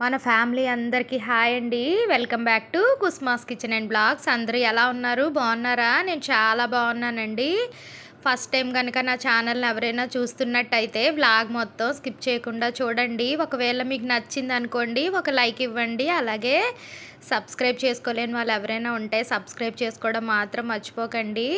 మన ఫ్యామిలీ అందరికీ హాయ్ అండి. Welcome back to Kusma's kitchen and blogs. అందరూ ఎలా ఉన్నారు? బాగున్నారా? నేను చాలా బాగున్నానండి. ఫస్ట్ టైం కనుక నా ఛానల్ని ఎవరైనా చూస్తున్నట్టయితే బ్లాగ్ మొత్తం స్కిప్ చేయకుండా చూడండి. ఒకవేళ మీకు నచ్చింది అనుకోండి ఒక లైక్ ఇవ్వండి. అలాగే సబ్స్క్రైబ్ చేసుకోలేని వాళ్ళు ఎవరైనా ఉంటే సబ్స్క్రైబ్ చేసుకోవడం మాత్రం మర్చిపోకండి.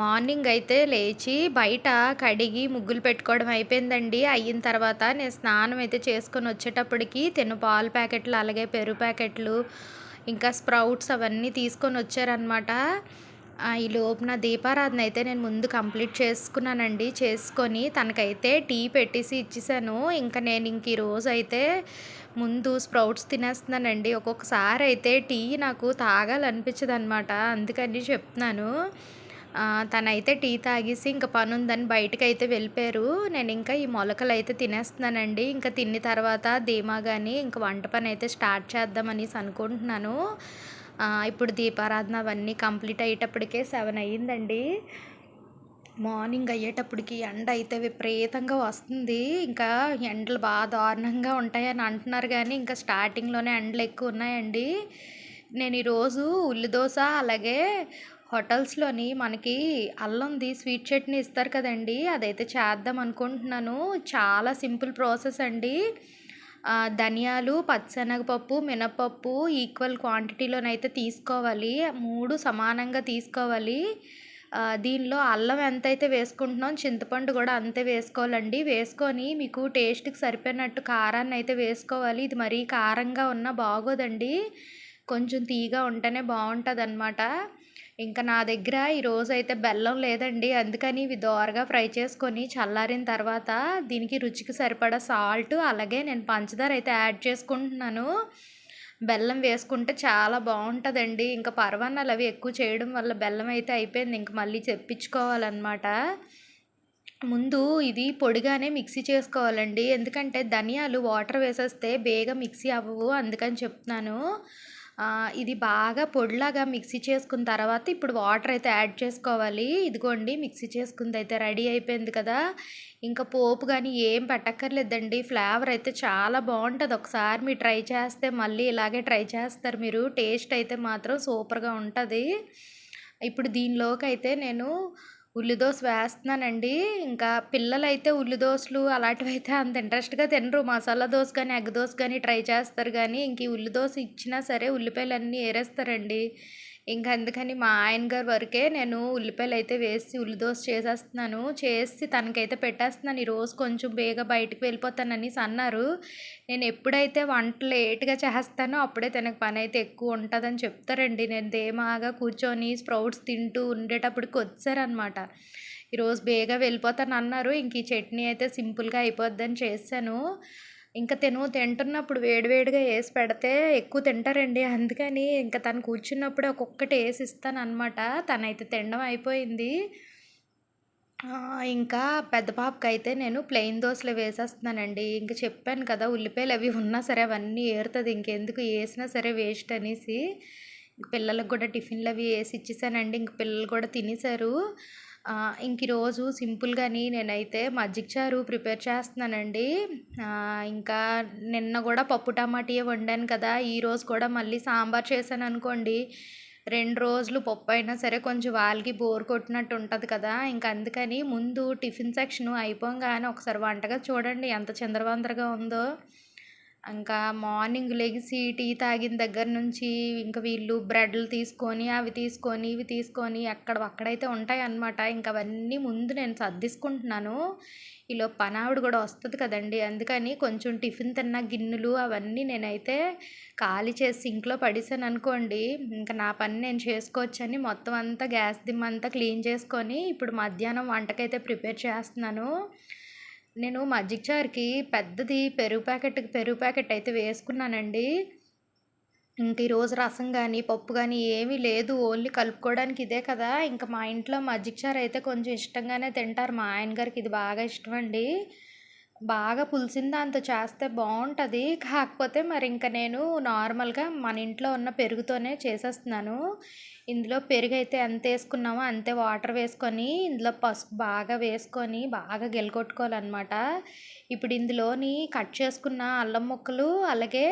మార్నింగ్ అయితే లేచి బయట కడిగి ముగ్గులు పెట్టుకోవడం అయిపోయిందండి. అయిన తర్వాత నేను స్నానం అయితే చేసుకొని వచ్చేటప్పటికి తిను పాలు ప్యాకెట్లు అలాగే పెరుగు ప్యాకెట్లు ఇంకా స్ప్రౌట్స్ అవన్నీ తీసుకొని వచ్చారనమాట ఈ లోపున దీపారాధన అయితే నేను ముందు కంప్లీట్ చేసుకున్నానండి. చేసుకొని తనకైతే టీ పెట్టేసి ఇచ్చేసాను. ఇంకా నేను ఇంక ఈరోజు అయితే ముందు స్ప్రౌట్స్ తినేస్తున్నానండి. ఒక్కొక్కసారి అయితే టీ నాకు తాగాలనిపించదు అనమాట అందుకని చెప్తున్నాను. తనైతే టీ తాగేసి ఇంకా పని ఉందని బయటకు అయితే వెళ్ళిపోయారు. నేను ఇంకా ఈ మొలకలు అయితే తినేస్తున్నానండి. ఇంకా తిన్న తర్వాత ధీమా కానీ ఇంకా వంట పని అయితే స్టార్ట్ చేద్దామని అనుకుంటున్నాను. ఇప్పుడు దీపారాధన అవన్నీ కంప్లీట్ అయ్యేటప్పటికే సెవెన్ అయ్యిందండి. మార్నింగ్ అయ్యేటప్పటికి ఎండ అయితే విపరీతంగా వస్తుంది. ఇంకా ఎండలు బాగా దారుణంగా ఉంటాయని అంటున్నారు కానీ ఇంకా స్టార్టింగ్లోనే ఎండలు ఎక్కువ ఉన్నాయండి. నేను ఈరోజు ఉల్లి దోశ అలాగే హోటల్స్లోని మనకి అల్లంది స్వీట్ చట్నీ ఇస్తారు కదండి. అదైతే చేద్దాం అనుకుంటున్నాను. చాలా సింపుల్ ప్రాసెస్ అండి. ధనియాలు పచ్చనగపప్పు మినపప్పు ఈక్వల్ క్వాంటిటీలోనైతే తీసుకోవాలి. మూడు సమానంగా తీసుకోవాలి. దీనిలో అల్లం ఎంతైతే వేసుకుంటున్నాం చింతపండు కూడా అంతే వేసుకోవాలండి. వేసుకొని మీకు టేస్ట్కి సరిపోయినట్టు కారాన్ని అయితే వేసుకోవాలి. ఇది మరీ కారంగా ఉన్నా బాగోదండి. కొంచెం తీగా ఉంటేనే బాగుంటుంది అనమాట ఇంకా నా దగ్గర ఈరోజు అయితే బెల్లం లేదండి. అందుకని ఇవి దోరగా ఫ్రై చేసుకొని చల్లారిన తర్వాత దీనికి రుచికి సరిపడా సాల్ట్ అలాగే నేను పంచదార అయితే యాడ్ చేసుకుంటున్నాను. బెల్లం వేసుకుంటే చాలా బాగుంటుందండి. ఇంకా పరవన్నాలు అవి ఎక్కువ చేయడం వల్ల బెల్లం అయితే అయిపోయింది. ఇంక మళ్ళీ తెప్పించుకోవాలన్నమాట ముందు ఇది పొడిగానే మిక్సీ చేసుకోవాలండి. ఎందుకంటే ధనియాలు వాటర్ వేసేస్తే బేగా మిక్సీ అవ్వవు. అందుకని చెప్తున్నాను. ఇది బాగా పొడిలాగా మిక్సీ చేసుకున్న తర్వాత ఇప్పుడు వాటర్ అయితే యాడ్ చేసుకోవాలి. ఇదిగోండి మిక్సీ చేసుకుంది అయితే రెడీ అయిపోయింది కదా. ఇంకా పోపు కానీ ఏం పెట్టక్కర్లేదండి. ఫ్లేవర్ అయితే చాలా బాగుంటుంది. ఒకసారి మీరు ట్రై చేస్తే మళ్ళీ ఇలాగే ట్రై చేస్తారు మీరు. టేస్ట్ అయితే మాత్రం సూపర్గా ఉంటుంది. ఇప్పుడు దీనిలోకి అయితే నేను ఉల్లిదోశ వేస్తున్నానండి. ఇంకా పిల్లలైతే ఉల్లిదోశలు అలాంటివి అయితే అంత ఇంట్రెస్ట్గా తినరు. మసాలా దోశ కానీ ఎగ్ దోశ కానీ ట్రై చేస్తారు కానీ ఇంక ఉల్లిదోశ ఇచ్చినా సరే ఉల్లిపాయలు అన్నీ ఏరేస్తారండి. ఇంకా అందుకని మా ఆయన గారి వరకే నేను ఉల్లిపాయలు అయితే వేసి ఉల్లిదోశ చేసేస్తున్నాను. చేసి తనకైతే పెట్టేస్తున్నాను. ఈరోజు కొంచెం బేగా బయటకు వెళ్ళిపోతానని అన్నారు. నేను ఎప్పుడైతే వంట లేట్గా చేస్తానో అప్పుడే తనకు పని అయితే ఎక్కువ ఉంటుందని చెప్తారండి. నేను దేమాగా కూర్చొని స్ప్రౌట్స్ తింటూ ఉండేటప్పటికి వచ్చారనమాట ఈరోజు బేగా వెళ్ళిపోతాను అన్నారు ఇంక ఈ చట్నీ అయితే సింపుల్గా అయిపోద్దని చేశాను. ఇంకా తిను తింటున్నప్పుడు వేడివేడిగా వేసి పెడితే ఎక్కువ తింటారండి. అందుకని ఇంకా తను కూర్చున్నప్పుడే ఒక్కొక్కటి వేసి ఇస్తాను అనమాట తనైతే తినడం అయిపోయింది. ఇంకా పెద్ద పాపకి అయితే నేను ప్లెయిన్ దోశలు వేసేస్తున్నానండి. ఇంకా చెప్పాను కదా ఉల్లిపాయలు అవి ఉన్నా సరే అవన్నీ ఏరుతుంది. ఇంకెందుకు వేసినా సరే వేస్ట్ అనేసి. పిల్లలకు కూడా టిఫిన్లు అవి వేసి ఇచ్చేసానండి. ఇంక పిల్లలు కూడా తినేసారు. ఇంక ఈరోజు సింపుల్గాని నేనైతే మజ్జిగ చారు ప్రిపేర్ చేస్తున్నానండి. ఇంకా నిన్న కూడా పప్పు టమాటీ వండాను కదా ఈరోజు కూడా మళ్ళీ సాంబార్ చేశాను అనుకోండి. రెండు రోజులు పప్పు అయినా సరే కొంచెం వాళ్ళకి బోర్ కొట్టినట్టు ఉంటుంది కదా ఇంకా అందుకని ముందు టిఫిన్ సెక్షన్ అయిపోగానే ఒకసారి వంటగా చూడండి ఎంత చిందరవందరగా ఉందో. ఇంకా మార్నింగ్ లెగిసి టీ తాగిన దగ్గర నుంచి ఇంకా వీళ్ళు బ్రెడ్లు తీసుకొని అవి తీసుకొని ఇవి తీసుకొని ఎక్కడ అక్కడైతే ఉంటాయి అన్నమాట. ఇంకా అవన్నీ ముందు నేను సర్దిసుకుంటున్నాను. ఈలో పనావిడ కూడా వస్తుంది కదండి. అందుకని కొంచెం టిఫిన్ తిన్న గిన్నెలు అవన్నీ నేనైతే ఖాళీ చేసి సింక్లో పడేసాను అనుకోండి. ఇంకా నా పని నేను చేసుకోవచ్చని మొత్తం అంతా గ్యాస్ దిమ్మంతా క్లీన్ చేసుకొని ఇప్పుడు మధ్యాహ్నం వంటకైతే ప్రిపేర్ చేస్తున్నాను. నేను మజ్జిగ చారుకి పెద్దది పెరుగు ప్యాకెట్కి పెరుగు ప్యాకెట్ అయితే వేసుకున్నానండి. ఇంక ఈరోజు రసం కానీ పప్పు కానీ ఏమీ లేదు. ఓన్లీ కలుపుకోవడానికి ఇదే కదా. ఇంకా మా ఇంట్లో మజ్జిగ చారు అయితే కొంచెం ఇష్టంగానే తింటారు. మా ఆయన గారికి ఇది బాగా ఇష్టం అండి. బాగా పులిసిన దాంతో చేస్తే బాగుంటుంది కాకపోతే మరి ఇంకా నేను నార్మల్‌గా మన ఇంట్లో ఉన్న పెరుగుతోనే చేసేస్తున్నాను. ఇందులో పెరుగు అయితే ఎంత వేసుకున్నామో అంతే వాటర్ వేసుకొని, ఇందులో పసుపు బాగా వేసుకొని, బాగా గెలగొట్టుకోవాలన్నమాట ఇప్పుడు ఇందులోని కట్ చేసుకున్న అల్లం ముక్కలు, అలాగే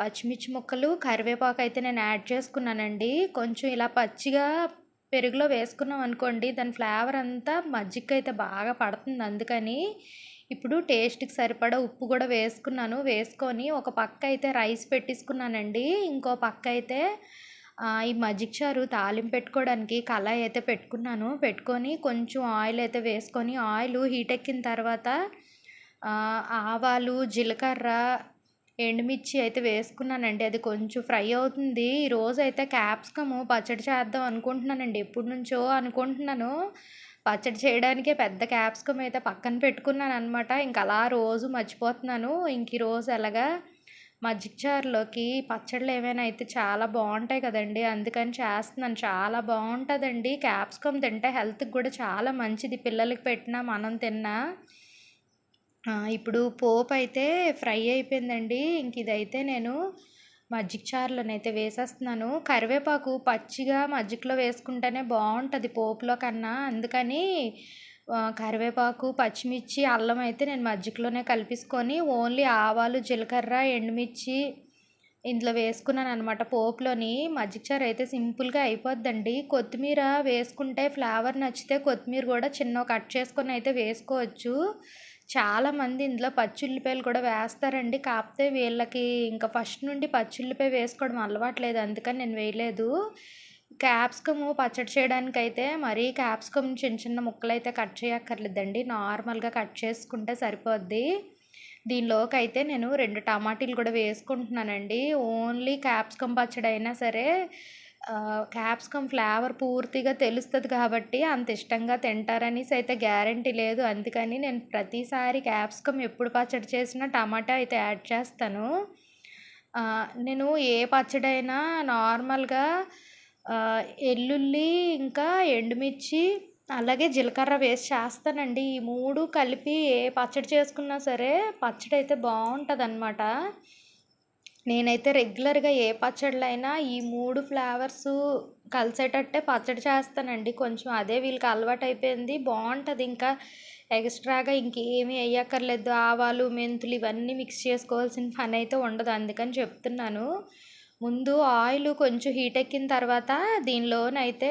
పచ్చిమిర్చి ముక్కలు, కరివేపాకు అయితే నేను యాడ్ చేసుకున్నానండి. కొంచెం ఇలా పచ్చిగా పెరుగులో వేసుకున్నాం అనుకోండి, దాని ఫ్లేవర్ అంతా మజ్జిగ అయితే బాగా పడుతుంది అందుకని. ఇప్పుడు టేస్ట్‌కి సరిపడా ఉప్పు కూడా వేసుకున్నాను. వేసుకొని ఒక పక్క అయితే రైస్ పెట్టేసుకున్నానండి. ఇంకో పక్క అయితే ఈ మజ్జిగ చారు తాలింపు పెట్టుకోవడానికి కళాయి అయితే పెట్టుకున్నాను. పెట్టుకొని కొంచెం ఆయిల్ అయితే వేసుకొని ఆయిల్ హీట్ ఎక్కిన తర్వాత ఆవాలు, జీలకర్ర, ఎండుమిర్చి అయితే వేసుకున్నానండి. అది కొంచెం ఫ్రై అవుతుంది. ఈరోజు అయితే క్యాప్సికము పచ్చడి చేద్దాం అనుకుంటున్నానండి. ఎప్పటినుంచో అనుకుంటున్నాను. పచ్చడి చేయడానికే పెద్ద క్యాప్సికమ్ అయితే పక్కన పెట్టుకున్నాను అనమాట ఇంక అలా రోజు మర్చిపోతున్నాను. ఇంక రోజు ఎలాగా మజ్జిగ చారులోకి పచ్చళ్ళు ఏమైనా అయితే చాలా బాగుంటాయి కదండీ! అందుకని చేస్తున్నాను. చాలా బాగుంటుందండి క్యాప్సికమ్ తింటే హెల్త్‌కి కూడా చాలా మంచిది. పిల్లలకి పెట్టినా, మనం తిన్నా. ఇప్పుడు పోపు అయితే ఫ్రై అయిపోయిందండి. ఇంక ఇదైతే నేను మజ్జిగ చారులోనైతే వేసేస్తున్నాను. కరివేపాకు పచ్చిగా మజ్జిగలో వేసుకుంటేనే బాగుంటుంది పోపులో కన్నా. అందుకని కరివేపాకు, పచ్చిమిర్చి, అల్లం అయితే నేను మజ్జిగలోనే కలిపేసుకొని ఓన్లీ ఆవాలు, జీలకర్ర, ఎండుమిర్చి ఇందులో వేసుకున్నాను అనమాట పోపులోని. మజ్జిగ చారు అయితే సింపుల్‌గా అయిపోద్దండి. కొత్తిమీర వేసుకుంటే ఫ్లేవర్ నచ్చితే కొత్తిమీర కూడా చిన్న కట్ చేసుకొని అయితే వేసుకోవచ్చు. చాలామంది ఇందులో పచ్చుల్లిపాయలు కూడా వేస్తారండి. కాకపోతే వీళ్ళకి ఇంకా ఫస్ట్ నుండి పచ్చుల్లిపాయ వేసుకోవడం అలవాట్లేదు. అందుకని నేను వేయలేదు. క్యాప్సికమ్ పచ్చడి చేయడానికైతే మరీ క్యాప్సికమ్ చిన్న చిన్న ముక్కలు అయితే కట్ చేయక్కర్లేదండి. నార్మల్‌గా కట్ చేసుకుంటే సరిపోద్ది. అయితే నేను రెండు టమాటీలు కూడా వేసుకుంటున్నానండి. ఓన్లీ క్యాప్సికమ్ పచ్చడి అయినా సరే క్యాప్సికమ్ ఫ్లేవర్ పూర్తిగా తెలుస్తుంది కాబట్టి అంత ఇష్టంగా తింటారనేసి అయితే గ్యారంటీ లేదు. అందుకని నేను ప్రతిసారి క్యాప్సికమ్ ఎప్పుడు పచ్చడి చేసినా టమాటా అయితే యాడ్ చేస్తాను. నేను ఏ పచ్చడి అయినా నార్మల్‌గా ఎల్లుల్లి ఇంకా ఎండుమిర్చి అలాగే జీలకర్ర వేసి చేస్తానండి. ఈ మూడు కలిపి ఏ పచ్చడి చేసుకున్నా సరే పచ్చడి అయితే బాగుంటుంది అన్నమాట నేనైతే రెగ్యులర్‌గా ఏ పచ్చడిలైనా ఈ మూడు ఫ్లేవర్స్ కలిసేటట్టే పచ్చడి చేస్తానండి. కొంచెం అదే వీళ్ళకి అలవాటు అయిపోయింది బాగుంటుంది ఇంకా ఎక్స్‌ట్రాగా ఇంకేమి వేయక్కర్లేదు ఆవాలు, మెంతులు ఇవన్నీ మిక్స్ చేసుకోవాల్సిన పని అయితే ఉండదు. అందుకని చెప్తున్నాను. ముందు ఆయిల్ కొంచెం హీట్ ఎక్కిన తర్వాత దీనిలోనైతే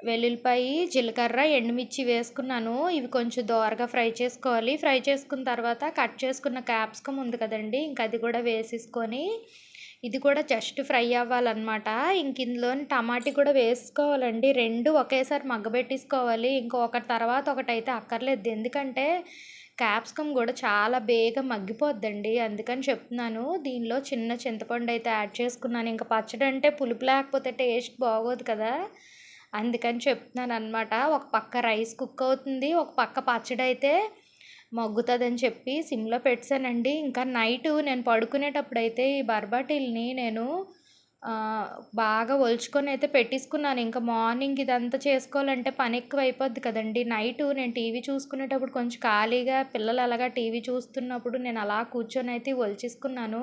వెల్లుల్లిపాయి, జీలకర్ర, ఎండుమిర్చి వేసుకున్నాను. ఇవి కొంచెం దోరగా ఫ్రై చేసుకోవాలి. ఫ్రై చేసుకున్న తర్వాత కట్ చేసుకున్న క్యాప్సికమ్ ఉంది కదండి ఇంక అది కూడా వేసేసుకొని ఇది కూడా జస్ట్ ఫ్రై అవ్వాలన్నమాట ఇంక ఇందులోని టమాటీ కూడా వేసుకోవాలండి. రెండు ఒకేసారి మగ్గబెట్టేసుకోవాలి. ఇంక ఒకటి తర్వాత ఒకటైతే అక్కర్లేదు. ఎందుకంటే క్యాప్సికమ్ కూడా చాలా బేగా మగ్గిపోద్దండి. అందుకని చెప్తున్నాను. దీనిలో చిన్న చింతపండు అయితే యాడ్ చేసుకున్నాను. ఇంకా పచ్చడి అంటే పులుపు లేకపోతే టేస్ట్ బాగోదు కదా! అందుకని చెప్తున్నాను అనమాట ఒక పక్క రైస్ కుక్ అవుతుంది. ఒక పక్క పచ్చడి అయితే మగ్గుతుందని చెప్పి సిమ్‌లో పెట్టానండి ఇంకా నైట్ నేను పడుకునేటప్పుడు అయితే ఈ బర్బాటిల్ని నేను బాగా ఒలుచుకొని అయితే పెట్టేసుకున్నాను. ఇంకా మార్నింగ్ ఇదంతా చేసుకోవాలంటే పని ఎక్కువైపోద్ది కదండీ! నైట్ నేను టీవీ చూసుకునేటప్పుడు కొంచెం ఖాళీగా పిల్లలు అలాగా టీవీ చూస్తున్నప్పుడు నేను అలా కూర్చొని అయితే ఒలిచేసుకున్నాను.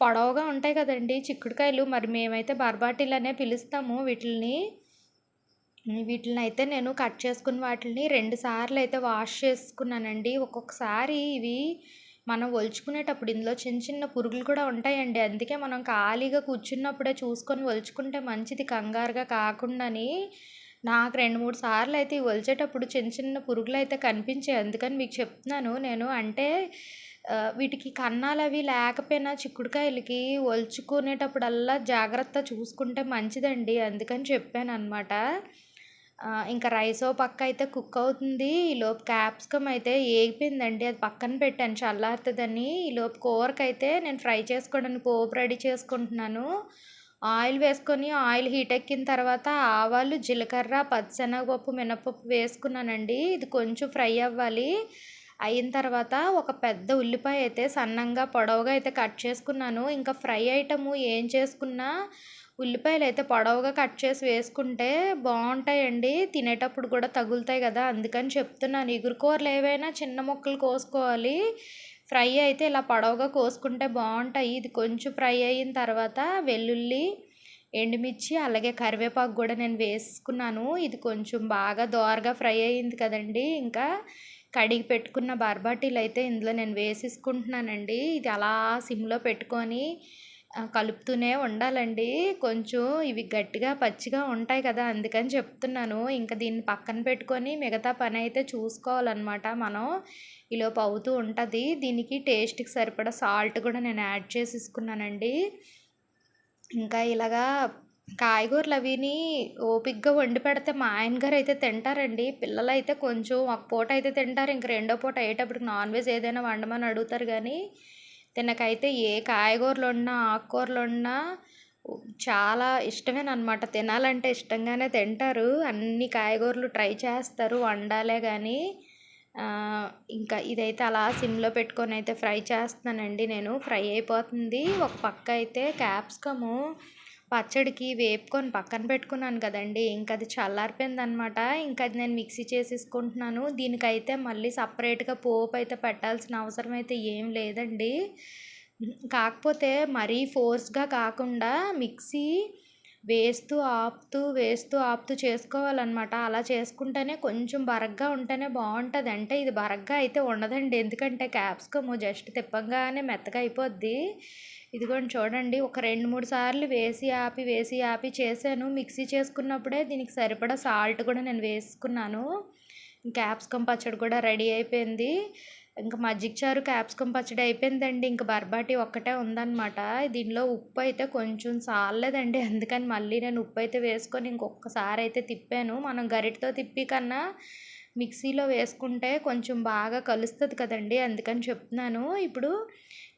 పొడవుగా ఉంటాయి కదండీ చిక్కుడుకాయలు. మరి మేమైతే బర్బాటిలనే పిలుస్తాము వీటిల్ని. వీటిని అయితే నేను కట్ చేసుకున్న వాటిని రెండు సార్లు అయితే వాష్ చేసుకున్నానండి. ఒక్కొక్కసారి ఇవి మనం ఒలుచుకునేటప్పుడు ఇందులో చిన్న చిన్న పురుగులు కూడా ఉంటాయండి. అందుకే మనం ఖాళీగా కూర్చున్నప్పుడే చూసుకొని ఒలుచుకుంటే మంచిది కంగారుగా కాకుండాని. నాకు 2, 3 సార్లయితే ఇవి ఒలిచేటప్పుడు చిన్న చిన్న పురుగులైతే కనిపించాయి. అందుకని మీకు చెప్తున్నాను నేను. అంటే వీటికి వీటికి కన్నాలవి లేకపోయినా చిక్కుడుకాయలకి ఒలుచుకునేటప్పుడల్లా జాగ్రత్త చూసుకుంటే మంచిదండి. అందుకని చెప్పాను అనమాట ఇంకా రైస్ ఓ పక్క అయితే కుక్ అవుతుంది. ఈలోపు క్యాప్సికమ్ అయితే ఏగిపోయిందండి. అది పక్కన పెట్టాను చల్లారుతుందని ఈలోపు కూరకైతే నేను ఫ్రై చేసుకోవడానికి పోపు రెడీ చేసుకుంటున్నాను. ఆయిల్ వేసుకొని ఆయిల్ హీట్ ఎక్కిన తర్వాత ఆవాలు, జీలకర్ర, పచ్చిశనగపప్పు, మినపప్పు వేసుకున్నానండి. ఇది కొంచెం ఫ్రై అవ్వాలి. అయిన తర్వాత ఒక పెద్ద ఉల్లిపాయ అయితే సన్నంగా పొడవుగా అయితే కట్ చేసుకున్నాను. ఇంకా ఫ్రై ఐటము ఏం చేసుకున్నా ఉల్లిపాయలు అయితే పొడవుగా కట్ చేసి వేసుకుంటే బాగుంటాయండి. తినేటప్పుడు కూడా తగులుతాయి కదా అందుకని చెప్తున్నాను. ఎగురు కూరలు ఏవైనా చిన్న ముక్కలు కోసుకోవాలి. ఫ్రై అయితే ఇలా పొడవుగా కోసుకుంటే బాగుంటాయి. ఇది కొంచెం ఫ్రై అయిన తర్వాత వెల్లుల్లి ఎండుమిర్చి అలాగే కరివేపాకు కూడా నేను వేసుకున్నాను. ఇది కొంచెం బాగా దోరగా ఫ్రై అయింది కదండి. ఇంకా కడిగి పెట్టుకున్న బార్బాటీలు అయితే ఇందులో నేను వేసేసుకుంటున్నానండి. ఇది అలా సిమ్లో పెట్టుకొని కలుపుతూనే ఉండాలండి. కొంచెం ఇవి గట్టిగా పచ్చిగా ఉంటాయి కదా అందుకని చెప్తున్నాను. ఇంకా దీన్ని పక్కన పెట్టుకొని మిగతా పని అయితే చూసుకోవాలన్నమాట మనం. ఈలోపు అవుతూ ఉంటుంది. దీనికి టేస్ట్కి సరిపడా సాల్ట్ కూడా నేను యాడ్ చేసేసుకున్నానండి. ఇంకా ఇలాగా కాయగూరలు అవిని ఓపిగ్గా వండి పెడితే మా ఆయన గారు అయితే తింటారండి. పిల్లలు అయితే కొంచెం ఒక పూట అయితే తింటారు. ఇంక రెండో పూట అయ్యేటప్పటికి నాన్ వెజ్ ఏదైనా వండమని అడుగుతారు కానీ తినకైతే ఏ కాయగూరలు ఉన్నా ఆకుకూరలు ఉన్నా చాలా ఇష్టమేనమాట తినాలంటే ఇష్టంగానే తింటారు. అన్ని కాయగూరలు ట్రై చేస్తారు వండాలే కానీ ఇంకా ఇదైతే అలా సిమ్లో పెట్టుకొని అయితే ఫ్రై చేస్తున్నానండి నేను. ఫ్రై అయిపోతుంది. ఒక పక్క అయితే క్యాప్సికము పచ్చడికి వేపుకొని పక్కన పెట్టుకున్నాను కదండి. ఇంకా అది చల్లారిపోయిందనమాట ఇంకా అది నేను మిక్సీ చేసేసుకుంటున్నాను. దీనికైతే మళ్ళీ సపరేట్గా పోపు అయితే పెట్టాల్సిన అవసరం అయితే ఏం లేదండి. కాకపోతే మరీ ఫోర్స్గా కాకుండా మిక్సీ వేస్తూ ఆపుతూ వేస్తూ ఆపుతూ చేసుకోవాలన్నమాట. అలా చేసుకుంటేనే కొంచెం బరగ్గా ఉంటేనే బాగుంటుంది. అంటే ఇది బరగ్గా అయితే ఉండదండి. ఎందుకంటే క్యాప్సికమ్ జస్ట్ తిప్పంగానే మెత్తగా అయిపోద్ది. ఇదిగోండి చూడండి ఒక రెండు మూడు సార్లు వేసి ఆపి వేసి ఆపి చేశాను. మిక్సీ చేసుకున్నప్పుడే దీనికి సరిపడా సాల్ట్ కూడా నేను వేసుకున్నాను. క్యాప్సికమ్ పచ్చడి కూడా రెడీ అయిపోయింది. ఇంకా మజ్జిగ చారు క్యాప్సికమ్ పచ్చడి అయిపోయిందండి. ఇంకా బర్బాటి ఒక్కటే ఉందన్నమాట. దీనిలో ఉప్పు అయితే కొంచెం సాలేదండి అందుకని మళ్ళీ నేను ఉప్పు అయితే వేసుకొని ఇంకొకసారి అయితే తిప్పాను. మనం గరిటతో తిప్పి కన్నా మిక్సీలో వేసుకుంటే కొంచెం బాగా కలుస్తుంది కదండి. అందుకని చెప్తున్నాను. ఇప్పుడు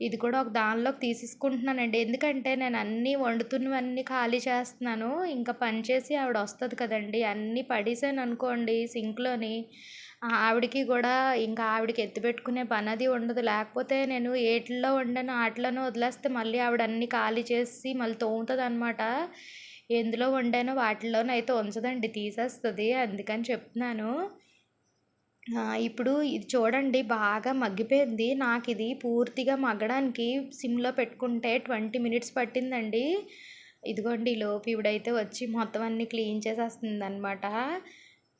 ఇది కూడా ఒక దానిలోకి తీసేసుకుంటున్నానండి. ఎందుకంటే నేను అన్నీ వండుతున్నవన్నీ ఖాళీ చేస్తున్నాను. ఇంకా పని చేసి ఆవిడ వస్తుంది కదండి. అన్నీ పడేసాను అనుకోండి సింక్లోని. ఆవిడకి కూడా ఇంకా ఆవిడకి ఎత్తిపెట్టుకునే పని అది ఉండదు. లేకపోతే నేను ఏటిల్లో వండాను ఆటలను వదిలేస్తే మళ్ళీ ఆవిడ అన్నీ ఖాళీ చేసి మళ్ళీ తోముతుంది అనమాట ఎందులో వండానో వాటిలోనైతే ఉంచదండి తీసేస్తుంది. అందుకని చెప్తున్నాను. ఇప్పుడు ఇది చూడండి బాగా మగ్గిపోయింది. నాకు ఇది పూర్తిగా మగ్గడానికి సిమ్లో పెట్టుకుంటే ట్వంటీ మినిట్స్ పట్టిందండి. ఇదిగోండి లోపు ఇవిడైతే వచ్చి మొత్తం అన్నీ క్లీన్ చేసేస్తుంది అనమాట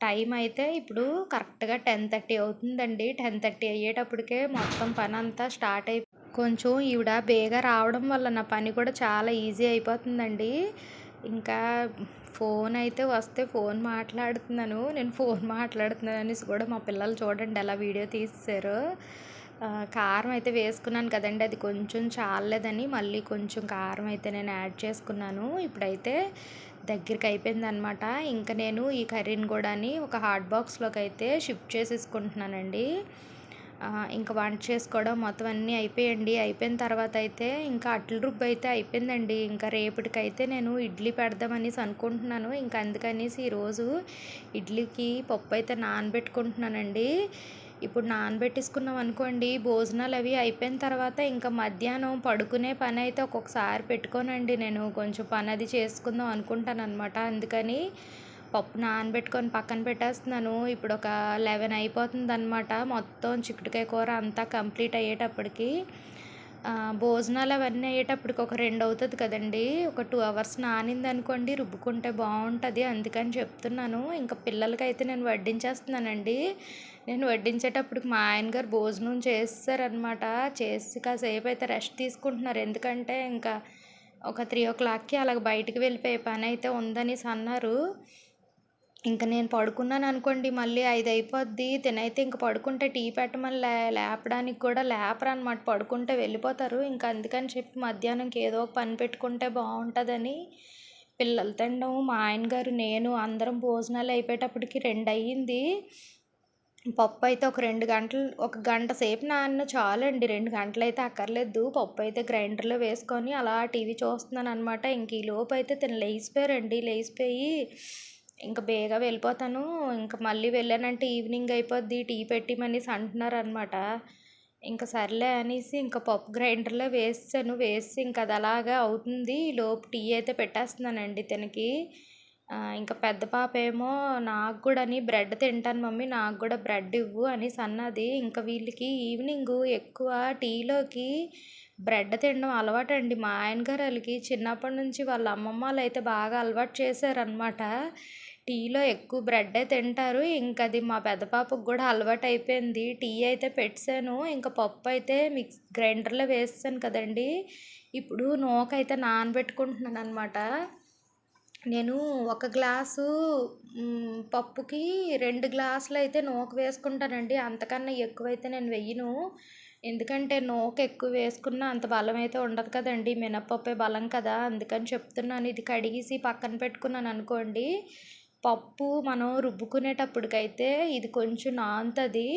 టైం అయితే ఇప్పుడు కరెక్ట్గా టెన్ థర్టీ అవుతుందండి. టెన్ థర్టీ అయ్యేటప్పటికే మొత్తం పని అంతా స్టార్ట్ అయి కొంచెం ఈవిడ బేగా రావడం వల్ల నా పని కూడా చాలా ఈజీ అయిపోతుందండి. ఇంకా ఫోన్ అయితే వస్తే ఫోన్ మాట్లాడుతున్నాను. నేను ఫోన్ మాట్లాడుతున్నాను అనేసి కూడా మా పిల్లలు చూడండి ఎలా వీడియో తీసారు కారం అయితే వేసుకున్నాను కదండి. అది కొంచెం చాలేదని మళ్ళీ కొంచెం కారం అయితే నేను యాడ్ చేసుకున్నాను. ఇప్పుడైతే దగ్గరికి అయిపోయింది అనమాట ఇంకా నేను ఈ కర్రీని కూడా ఒక హాట్ బాక్స్లోకి అయితే షిఫ్ట్ చేసేసుకుంటున్నానండి. ఇంకా వంట చేసుకోవడం మొత్తం అన్నీ అయిపోయండి. అయిపోయిన తర్వాత అయితే ఇంకా అట్ల రుబ్బు అయితే అయిపోయిందండి. ఇంకా రేపటికైతే నేను ఇడ్లీ పెడదామనేసి అనుకుంటున్నాను. ఇంకా అందుకనేసి ఈరోజు ఇడ్లీకి పప్పు అయితే నానబెట్టుకుంటున్నానండి. ఇప్పుడు నానబెట్టేసుకున్నాం అనుకోండి భోజనాలు అవి అయిపోయిన తర్వాత ఇంకా మధ్యాహ్నం పడుకునే పని అయితే ఒక్కొక్కసారి పెట్టుకోనండి. నేను కొంచెం పని అది చేసుకుందాం అనుకుంటాను అనమాట అందుకని పప్పు నానబెట్టుకొని పక్కన పెట్టేస్తున్నాను. ఇప్పుడు ఒక లెవెన్ అయిపోతుంది అనమాట మొత్తం చిక్కుడుకాయ కూర అంతా కంప్లీట్ అయ్యేటప్పటికి భోజనాలు అవన్నీ అయ్యేటప్పటికి ఒక రెండు అవుతుంది కదండి. ఒక టూ అవర్స్ నానింది అనుకోండి రుబ్బుకుంటే బాగుంటుంది అందుకని చెప్తున్నాను. ఇంకా పిల్లలకైతే నేను వడ్డించేస్తున్నానండి. నేను వడ్డించేటప్పటికి మా ఆయన గారు భోజనం చేస్తారనమాట చేసి కాసేపు అయితే రెస్ట్ తీసుకుంటున్నారు. ఎందుకంటే ఇంకా ఒక త్రీ ఓ క్లాక్కి అలాగ బయటికి వెళ్ళిపోయే పని అయితే ఉందనేసి అన్నారు. ఇంకా నేను పడుకున్నాను అనుకోండి మళ్ళీ ఐదు అయిపోద్ది. తినైతే ఇంక పడుకుంటే టీ పెట్టమని లే లేపడానికి కూడా లేపరు అనమాట పడుకుంటే వెళ్ళిపోతారు. ఇంకా అందుకని చెప్పి మధ్యాహ్నంకి ఏదో ఒక పని పెట్టుకుంటే బాగుంటుందని పిల్లలు తినడం. మా ఆయన గారు నేను అందరం భోజనాలు అయిపోయేటప్పటికి రెండు అయ్యింది. పప్పు అయితే ఒక రెండు గంటలు ఒక గంట సేపు నాన్న చాలండి. రెండు గంటలు అయితే అక్కర్లేదు. పప్పు అయితే గ్రైండర్లో వేసుకొని అలా టీవీ చూస్తున్నాను అనమాట ఇంక ఈ లోపు అయితే తిన లేచిపోయారండి. లేచిపోయి ఇంక బేగా వెళ్ళిపోతాను. ఇంక మళ్ళీ వెళ్ళానంటే ఈవినింగ్ అయిపోద్ది. టీ పెట్టిమనేసి అంటున్నారనమాట. ఇంకా సర్లే అనేసి ఇంకా పప్పు గ్రైండర్లో వేసాను. వేసి ఇంక అది అలాగా అవుతుంది. లోపు టీ అయితే పెట్టేస్తున్నానండి తనకి. ఇంకా పెద్ద పాప ఏమో నాకు కూడా అని బ్రెడ్ తింటాను మమ్మీ. నాకు కూడా బ్రెడ్ ఇవ్వు అనేసి అన్నది. ఇంకా వీళ్ళకి ఈవినింగ్ ఎక్కువ టీలోకి బ్రెడ్ తినడం అలవాటండి. మా ఆయన గారు వాళ్ళకి చిన్నప్పటి నుంచి వాళ్ళ అమ్మమ్మ వాళ్ళు అయితే బాగా అలవాటు చేశారనమాట. టీలో ఎక్కువ బ్రెడ్డే తింటారు. ఇంక అది మా పెద్ద పాపకు కూడా అలవాటు అయిపోయింది టీ అయితే పెట్టాను. ఇంకా పప్పు అయితే మిక్స్ గ్రైండర్లో వేస్తాను కదండి. ఇప్పుడు నూకైతే నానబెట్టుకుంటున్నాను అనమాట నేను ఒక గ్లాసు పప్పుకి రెండు గ్లాసులు అయితే నూక వేసుకుంటానండి. అంతకన్నా ఎక్కువైతే నేను వెయ్యను ఎందుకంటే నూక ఎక్కువ వేసుకున్నా అంత బలం అయితే ఉండదు కదండి. మినప్పప్పే బలం కదా. అందుకని చెప్తున్నాను. ఇది కడిగేసి పక్కన పెట్టుకున్నాను అనుకోండి. పప్పు మనం రుబ్బుకునేటప్పటికైతే ఇది కొంచెం నానుతుంది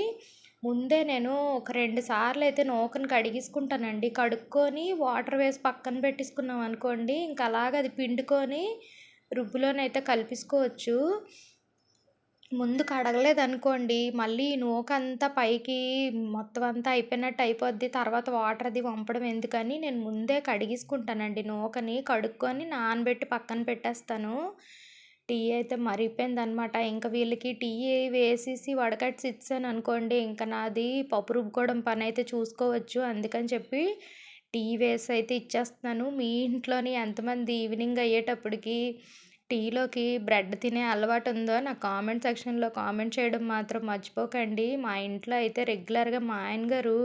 ముందే నేను ఒక రెండు సార్లు అయితే నూకను కడిగేసుకుంటానండి. కడుక్కొని వాటర్ వేసి పక్కన పెట్టేసుకున్నాం అనుకోండి ఇంకా అలాగ అది పిండుకొని రుబ్బులోనైతే కలిపేసుకోవచ్చు. ముందు కడగలేదు అనుకోండి మళ్ళీ నూక అంతా పైకి మొత్తం అంతా అయిపోయినట్టు అయిపోద్ది. తర్వాత వాటర్ అది వంపడం ఎందుకని నేను ముందే కడిగేసుకుంటానండి నూకని. కడుక్కొని నానబెట్టి పక్కన పెట్టేస్తాను. టీ అయితే మరిగిపోయిందనమాట ఇంకా వీళ్ళకి టీ వేసేసి వడకట్స్ ఇచ్చాను అనుకోండి ఇంకా నాది పప్పు రుబ్బుకోవడం పని అయితే చూసుకోవచ్చు. అందుకని చెప్పి టీ వేసి అయితే ఇచ్చేస్తున్నాను. మీ ఇంట్లోని ఎంతమంది ఈవినింగ్ అయ్యేటప్పటికి టీలోకి బ్రెడ్ తినే అలవాటు ఉందో నా కామెంట్ సెక్షన్లో కామెంట్ చేయడం మాత్రం మర్చిపోకండి. మా ఇంట్లో అయితే రెగ్యులర్గా మా ఆయన గారు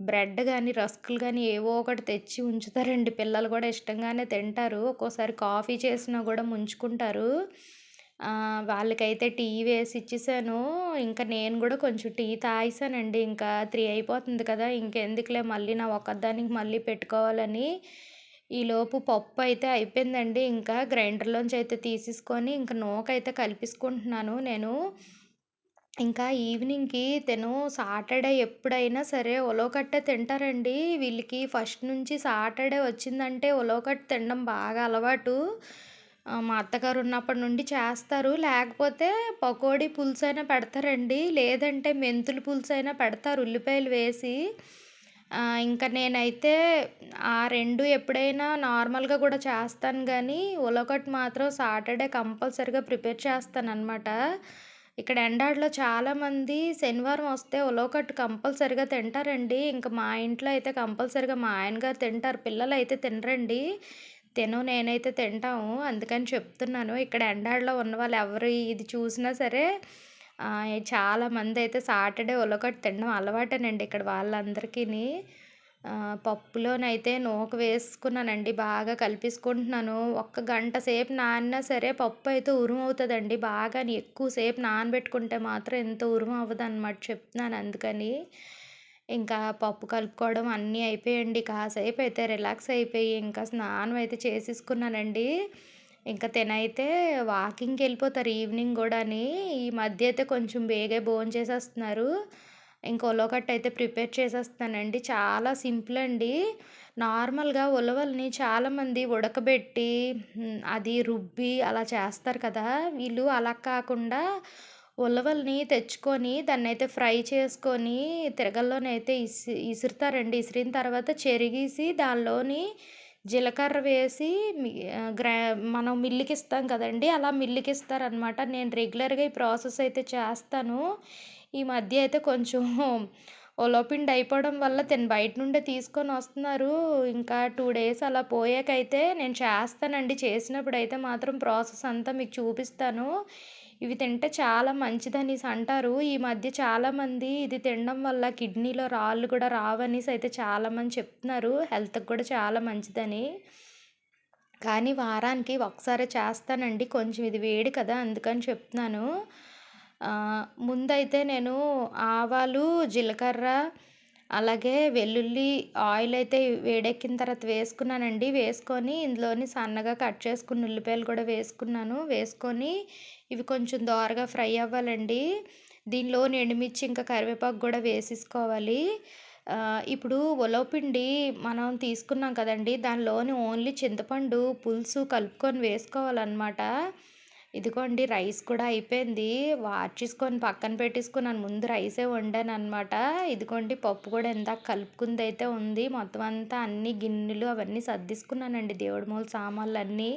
బ్రెడ్ కానీ రస్కులు కానీ ఏవో ఒకటి తెచ్చి ఉంచుతారండి. పిల్లలు కూడా ఇష్టంగానే తింటారు. ఒక్కోసారి కాఫీ చేసినా కూడా ముంచుకుంటారు. వాళ్ళకైతే టీ వేసి ఇచ్చేసాను. ఇంకా నేను కూడా కొంచెం టీ తాగేసానండి. ఇంకా త్రీ అయిపోతుంది కదా ఇంకెందుకులే మళ్ళీ నా ఒక్కదానికి మళ్ళీ పెట్టుకోవాలని. ఈలోపు పప్పు అయితే అయిపోయిందండి. ఇంకా గ్రైండర్లోంచి అయితే తీసేసుకొని ఇంకా నూక అయితే కలిపేసుకుంటున్నాను నేను. ఇంకా ఈవినింగ్కి తను సాటర్డే ఎప్పుడైనా సరే ఉలవకట్టే తింటారండి. వీళ్ళకి ఫస్ట్ నుంచి సాటర్డే వచ్చిందంటే ఉలవకట్ట తినడం బాగా అలవాటు. మా అత్తగారు ఉన్నప్పటి నుండి చేస్తారు. లేకపోతే పకోడీ పులుసు అయినా పెడతారండి. లేదంటే మెంతులు పులుసు అయినా పెడతారు ఉల్లిపాయలు వేసి. ఇంకా నేనైతే ఆ రెండు ఎప్పుడైనా నార్మల్గా కూడా చేస్తాను కానీ ఉలవకట్ మాత్రం సాటర్డే కంపల్సరీగా ప్రిపేర్ చేస్తానన్నమాట. ఇక్కడ ఎండాడలో చాలామంది శనివారం వస్తే ఉలవకట్టు కంపల్సరీగా తింటారండి. ఇంకా మా ఇంట్లో అయితే కంపల్సరీగా మా ఆయన గారు తింటారు. పిల్లలు అయితే తినరండి. తిను నేనైతే తింటాము. అందుకని చెప్తున్నాను. ఇక్కడ ఎండాడలో ఉన్న వాళ్ళు ఎవరు ఇది చూసినా సరే చాలామంది అయితే సాటర్డే ఉలవకట్టు తినడం అలవాటేనండి ఇక్కడ వాళ్ళందరికీని. పప్పులోనైతే నూక వేసుకున్నానండి. బాగా కలిపేసుకుంటున్నాను. ఒక్క గంట సేపు నానినా సరే పప్పు అయితే ఉరుము అవుతుందండి. బాగా ఎక్కువసేపు నానబెట్టుకుంటే మాత్రం ఎంత ఉరుము అవ్వదు అనమాట చెప్తున్నాను అందుకని. ఇంకా పప్పు కలుపుకోవడం అన్నీ అయిపోయండి. కాసేపు అయితే రిలాక్స్ అయిపోయి ఇంకా స్నానం అయితే చేసేసుకున్నానండి. ఇంకా తినైతే వాకింగ్కి వెళ్ళిపోతారు ఈవినింగ్ కూడాని. ఈ మధ్య అయితే కొంచెం బేగే భోజనం చేసేస్తున్నారు. ఇంకా ఉలవకట్ట అయితే ప్రిపేర్ చేసేస్తానండి. చాలా సింపుల్ అండి. నార్మల్గా ఉలవల్ని చాలామంది ఉడకబెట్టి అది రుబ్బి అలా చేస్తారు కదా! వీళ్ళు అలా కాకుండా ఉలవల్ని తెచ్చుకొని దాన్ని అయితే ఫ్రై చేసుకొని తిరగల్లోనైతే ఇసి ఇసురుతారండి. ఇసిరిన తర్వాత చెరిగేసి దానిలోని జీలకర్ర వేసి గ్రా మనం మిల్లుకి ఇస్తాం కదండి! అలా మిల్లుకి ఇస్తారనమాట నేను రెగ్యులర్గా ఈ ప్రాసెస్ అయితే చేస్తాను. ఈ మధ్య అయితే కొంచెం ఒలోపిండి అయిపోవడం వల్ల తిని బయట నుండే తీసుకొని వస్తున్నారు. ఇంకా టూ డేస్ అలా పోయాకైతే నేను చేస్తానండి. చేసినప్పుడు అయితే మాత్రం ప్రాసెస్ అంతా మీకు చూపిస్తాను. ఇవి తింటే చాలా మంచిదనేసి అంటారు. ఈ మధ్య చాలామంది ఇది తినడం వల్ల కిడ్నీలో రాళ్ళు కూడా రావనేసి అయితే చాలామంది చెప్తున్నారు. హెల్త్కి కూడా చాలా మంచిదని. కానీ వారానికి ఒకసారి చేస్తానండి. కొంచెం ఇది వేడి కదా అందుకని చెప్తున్నాను. ముందైతే నేను ఆవాలు జీలకర్ర అలాగే వెల్లుల్లి ఆయిల్ అయితే వేడెక్కిన తర్వాత వేసుకున్నానండి. వేసుకొని ఇందులోని సన్నగా కట్ చేసుకున్న ఉల్లిపాయలు కూడా వేసుకున్నాను. వేసుకొని ఇవి కొంచెం దోరగా ఫ్రై అవ్వాలండి. దీనిలో ఎండుమిర్చి ఇంకా కరివేపాకు కూడా వేసేసుకోవాలి. ఇప్పుడు ఉలవపిండి మనం తీసుకున్నాం కదండి. దానిలోని ఓన్లీ చింతపండు పులుసు కలుపుకొని వేసుకోవాలన్నమాట. ఇదిగోండి రైస్ కూడా అయిపోయింది. వార్చేసుకొని పక్కన పెట్టేసుకున్నాను ముందు రైసే వండాను అనమాట ఇదిగోండి పప్పు కూడా ఇందాక కలుపుకుంది అయితే ఉంది. మొత్తం అంతా అన్ని గిన్నెలు అవన్నీ సర్దిసుకున్నానండి. దేవుడి మూల సామాన్లు అన్నీ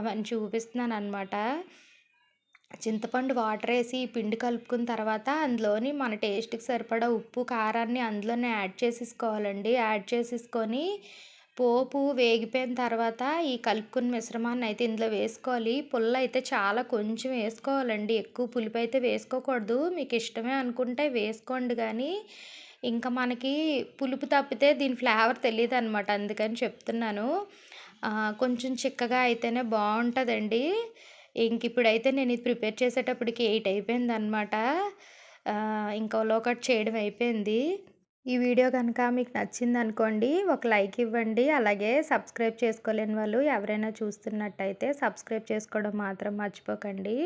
అవన్నీ చూపిస్తున్నాను అనమాట చింతపండు వాటర్ వేసి పిండి కలుపుకున్న తర్వాత అందులోని మన టేస్ట్కి సరిపడా ఉప్పు కారాన్ని అందులోనే యాడ్ చేసేసుకోవాలండి. యాడ్ చేసేసుకొని పోపు వేగిపోయిన తర్వాత ఈ కలుపుకున్న మిశ్రమాన్ని అయితే ఇందులో వేసుకోవాలి. పుల్ల అయితే చాలా కొంచెం వేసుకోవాలండి. ఎక్కువ పులుపు అయితే వేసుకోకూడదు. మీకు ఇష్టమే అనుకుంటే వేసుకోండి కానీ ఇంకా మనకి పులుపు తప్పితే దీని ఫ్లేవర్ తెలియదు అనమాట అందుకని చెప్తున్నాను. కొంచెం చిక్కగా అయితేనే బాగుంటుందండి. ఇంక ఇప్పుడైతే నేను ఇది ప్రిపేర్ చేసేటప్పటికి ఎయిట్ అయిపోయింది అనమాట ఇంకా ఒకటి చేయడం అయిపోయింది. ఈ వీడియో కనుక మీకు నచ్చింది అనుకోండి ఒక లైక్ ఇవ్వండి. అలాగే సబ్స్క్రైబ్ చేసుకోలేని వాళ్ళు ఎవరైనా చూస్తున్నట్టయితే సబ్స్క్రైబ్ చేసుకోవడం మాత్రం మర్చిపోకండి.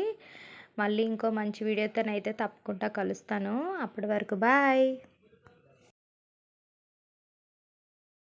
మళ్ళీ ఇంకో మంచి వీడియోతోనైతే తప్పకుండా కలుస్తాను. అప్పటి వరకు బాయ్.